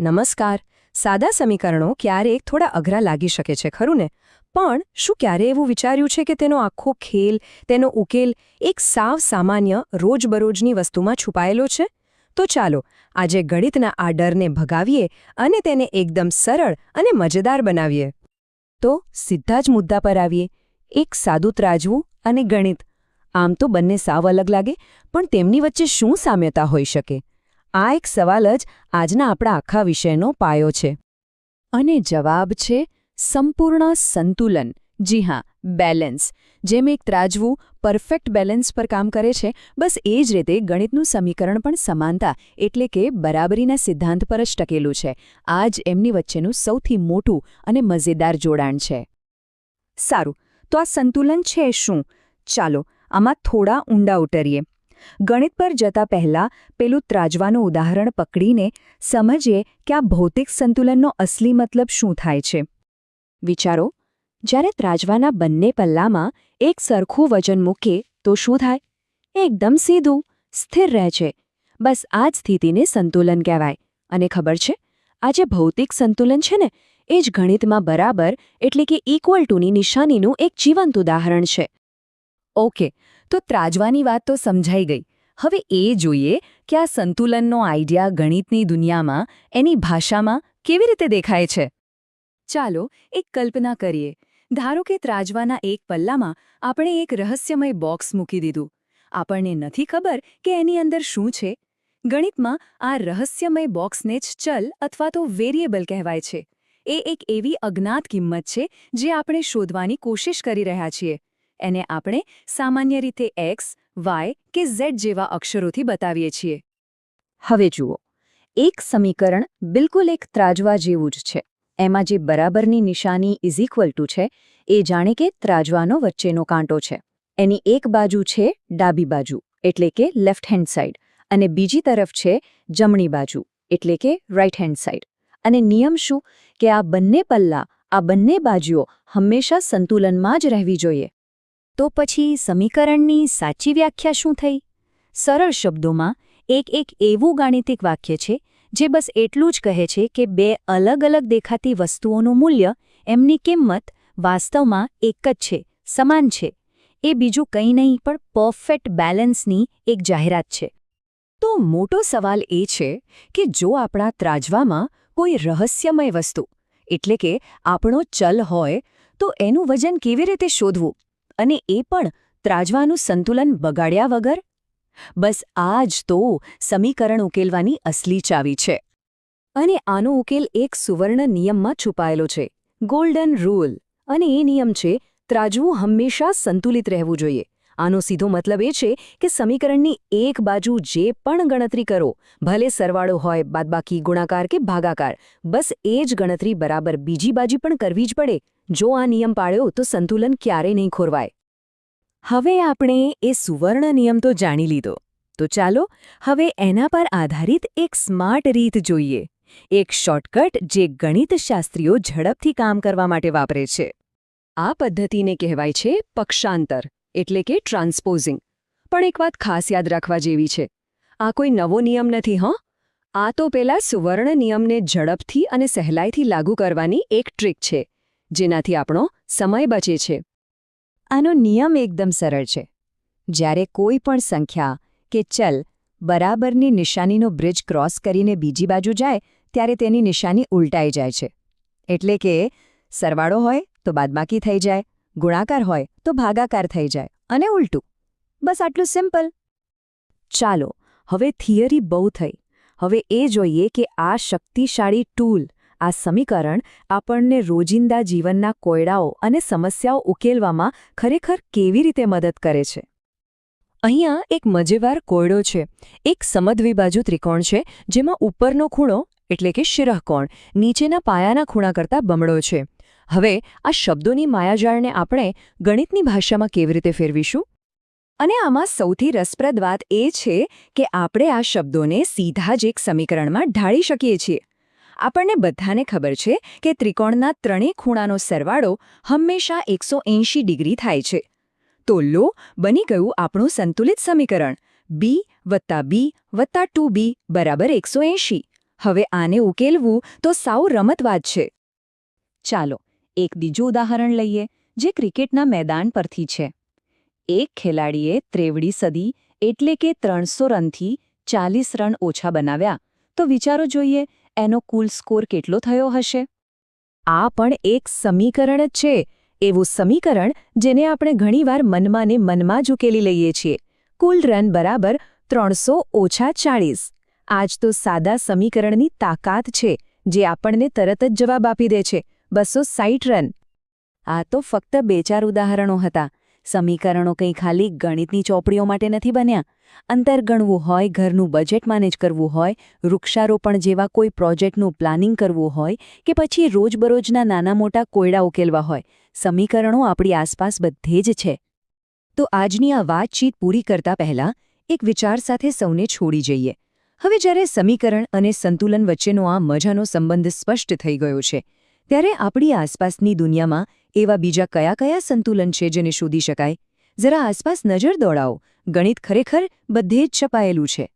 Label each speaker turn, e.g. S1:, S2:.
S1: નમસ્કાર. સાદા સમીકરણો ક્યારેક થોડા અઘરા લાગી શકે છે, ખરું ને? પણ શું ક્યારે એવું વિચાર્યું છે કે તેનો આખો ખેલ, તેનો ઉકેલ એક સાવ સામાન્ય, રોજબરોજની વસ્તુમાં છુપાયેલો છે? તો ચાલો, આજે ગણિતના આ ડરને ભગાવીએ અને તેને એકદમ સરળ અને મજેદાર બનાવીએ. તો સીધા જ મુદ્દા પર આવીએ. એક સાદું ત્રાજવું અને ગણિત. આમ તો બંને સાવ અલગ લાગે, પણ તેમની વચ્ચે શું સામ્યતા હોઈ શકે? આ એક સવાલ જ આજના આપણા આખા વિષયનો પાયો છે. અને જવાબ છે સંપૂર્ણ સંતુલન. જી હા, બેલેન્સ. જેમ એક ત્રાજવું પરફેક્ટ બેલેન્સ પર કામ કરે છે, બસ એ જ રીતે ગણિતનું સમીકરણ પણ સમાનતા એટલે કે બરાબરીના સિદ્ધાંત પર જ ટકેલું છે. આ જ એમની વચ્ચેનું સૌથી મોટું અને મજેદાર જોડાણ છે. સારું, તો આ સંતુલન છે શું? ચાલો, આમાં થોડા ઊંડા ઉતરીએ. ગણિત પર જતા પહેલા પેલું ત્રાજવાનું ઉદાહરણ પકડીને સમજીએ કે આ ભૌતિક સંતુલનનો અસલી મતલબ શું થાય છે. વિચારો, જ્યારે ત્રાજવાના બંને પલ્લામાં એક સરખું વજન મૂકે તો શું થાય? એકદમ સીધું, સ્થિર રહે છે. બસ આ જ સ્થિતિને સંતુલન કહેવાય. અને ખબર છે? આ જે ભૌતિક સંતુલન છે ને, એ જ ગણિતમાં બરાબર એટલે કે ઇક્વલ ટુની નિશાનીનું એક જીવંત ઉદાહરણ છે. ઓકે તો ત્રાજવાની વાત તો સમજાઈ ગઈ. હવે એ જોઈએ કે આ સંતુલનનો આઈડિયા ગણિતની દુનિયામાં એની ભાષામાં કેવી રીતે દેખાય છે. ચાલો એક કલ્પના કરીએ. ધારો કે ત્રાજવાના એક પલ્લામાં આપણે એક રહસ્યમય બોક્સ મૂકી દીધું. આપણને નથી ખબર કે એની અંદર શું છે. ગણિતમાં આ રહસ્યમય બોક્સને જ ચલ અથવા તો વેરિયેબલ કહેવાય છે. એ એક એવી અજ્ઞાત કિંમત છે જે આપણે શોધવાની કોશિશ કરી રહ્યા છીએ. એને આપણે સામાન્ય રીતે એક્સ, વાય કે ઝેડ જેવા અક્ષરોથી બતાવીએ છીએ. હવે જુઓ, એક સમીકરણ બિલકુલ એક ત્રાજવા જેવું જ છે. એમાં જે બરાબરની નિશાની ઇઝ ઇક્વલ ટુ છે, એ જાણે કે ત્રાજવાનો વચ્ચેનો કાંટો છે. એની એક બાજુ છે ડાબી બાજુ, એટલે કે લેફ્ટ હેન્ડ સાઇડ અને બીજી તરફ છે જમણી બાજુ, એટલે કે રાઇટ હેન્ડ સાઇડ અને નિયમ શું? કે આ બંને પલ્લા, આ બંને બાજુઓ હંમેશા સંતુલનમાં જ રહેવી જોઈએ. તો પછી સમીકરણની સાચી વ્યાખ્યા શું થઈ? સરળ શબ્દોમાં એક એક એવું ગાણિતિક વાક્ય છે, જે બસ એટલું જ કહે છે કે બે અલગ અલગ દેખાતી વસ્તુઓનું મૂલ્ય એમની કિંમત વાસ્તવમાં એક જ છે, સમાન છે. એ બીજું કંઈ નહીં, પણ પરફેક્ટ બેલેન્સની એક જાહેરાત છે. તો મોટો સવાલ એ છે કે જો આપણા ત્રાજવામાં કોઈ રહસ્યમય વસ્તુ, એટલે કે આપણો ચલ હોય, તો એનું વજન કેવી રીતે શોધવું? અને એ પણ ત્રાજવાનું સંતુલન બગાડ્યા વગર? બસ આ જ તો સમીકરણ ઉકેલવાની અસલી ચાવી છે. અને આનો ઉકેલ એક સુવર્ણ નિયમમાં છુપાયેલો છે. ગોલ્ડન રૂલ અને એ નિયમ છે, ત્રાજવું હંમેશા સંતુલિત રહેવું જોઈએ. આનો સીધો મતલબ એ છે કે સમીકરણની એક બાજુ જે પણ ગણતરી કરો, ભલે સરવાળો હોય, બાદબાકી, ગુણાકાર કે ભાગાકાર, બસ એ જ ગણતરી બરાબર બીજી બાજુ પણ કરવી જ પડે. જો આ નિયમ પાળ્યો તો સંતુલન ક્યારેય નહીં ખોરવાય. હવે આપણે એ સુવર્ણ નિયમ તો જાણી લીધો. તો ચાલો, હવે એના પર આધારિત એક સ્માર્ટ રીત જોઈએ. એક શોર્ટકટ જે ગણિતશાસ્ત્રીઓ ઝડપથી કામ કરવા માટે વાપરે છે. આ પદ્ધતિને કહેવાય છે પક્ષાંતર. એટલે કે ટ્રાન્સપોઝિંગ પણ એક વાત ખાસ યાદ રાખવા જેવી છે. આ કોઈ નવો નિયમ નથી, હં. આ તો પેલા સુવર્ણ નિયમને ઝડપથી અને સહેલાઈથી લાગુ કરવાની એક ટ્રીક છે, જેનાથી આપણો સમય બચે છે. આનો નિયમ એકદમ સરળ છે. જ્યારે કોઈ પણ સંખ્યા કે ચલ બરાબરની નિશાનીનો બ્રિજ ક્રોસ કરીને બીજી બાજુ જાય, ત્યારે તેની નિશાની ઉલટાઈ જાય છે. એટલે કે સરવાળો હોય તો બાદબાકી થઈ જાય. ગુણાકાર હોય તો ભાગાકાર થઈ જાય. અને ઉલટું. બસ આટલું સિમ્પલ. ચાલો, હવે થિયરી બહુ થઈ. હવે એ જોઈએ કે આ શક્તિશાળી ટૂલ, આ સમીકરણ આપણને રોજિંદા જીવનના કોયડાઓ અને સમસ્યાઓ ઉકેલવામાં ખરેખર કેવી રીતે મદદ કરે છે? અહીંયા એક મજેવાર કોયડો છે. એક સમદ્વિબાજુ ત્રિકોણ છે, જેમાં ઉપરનો ખૂણો એટલે કે શિરહકોણ નીચેના પાયાના ખૂણા કરતાં બમણો છે. હવે આ શબ્દોની માયાજાળને આપણે ગણિતની ભાષામાં કેવી રીતે ફેરવીશું? અને આમાં સૌથી રસપ્રદ વાત એ છે કે આપણે આ શબ્દોને સીધા જ એક સમીકરણમાં ઢાળી શકીએ છીએ. આપણને બધાને ખબર છે કે ત્રિકોણના ત્રણેય ખૂણાનો સરવાળો હંમેશા એકસો ડિગ્રી થાય છે. તો લો, બની ગયું આપણું સંતુલિત સમીકરણ. બી વત્તા બી વત્તા ટુ બી બરાબર એકસો હવે આને ઉકેલવું તો સાવ રમતવાદ છે.
S2: ચાલો એક બીજું ઉદાહરણ લઈએ, જે ક્રિકેટના મેદાન પરથી છે. એક ખેલાડીએ ત્રેવડી સદી એટલે કે ત્રણસો રનથી ચાલીસ રન ઓછા બનાવ્યા. તો વિચારો જોઈએ, એનો કુલ સ્કોર કેટલો થયો હશે?
S1: આ પણ એક સમીકરણ જ છે. એવું સમીકરણ જેને આપણે ઘણીવાર મનમાં ને મનમાં જ લઈએ છીએ. કુલ રન બરાબર ત્રણસો ઓછા ચાળીસ. આજ તો સાદા સમીકરણની તાકાત છે, જે આપણને તરત જ જવાબ આપી દે છે. બસો સાઈઠ રન.
S2: આ તો ફક્ત બે ચાર ઉદાહરણો હતા. સમીકરણો કંઈ ખાલી ગણિતની ચોપડીઓ માટે નથી બન્યા. અંતર ગણવું હોય, ઘરનું બજેટ મેનેજ કરવું હોય, વૃક્ષારોપણ જેવા કોઈ પ્રોજેક્ટનું પ્લાનિંગ કરવું હોય કે પછી રોજબરોજના નાના મોટા કોયડા ઉકેલવા હોય. સમીકરણો આપણી આસપાસ બધે જ છે.
S1: તો આજની આ વાતચીત પૂરી કરતા પહેલા એક વિચાર સાથે સૌને છોડી જઈએ. હવે જ્યારે સમીકરણ અને સંતુલન વચ્ચેનો આ મજાનો સંબંધ સ્પષ્ટ થઈ ગયો છે ત્યારે આપણી આસપાસની દુનિયામાં એવા બીજા કયા કયા સંતુલન છે જેને શોધી શકાય? જરા આસપાસ નજર દોડાવો. ગણિત ખરેખર બધે જ છપાયેલું છે.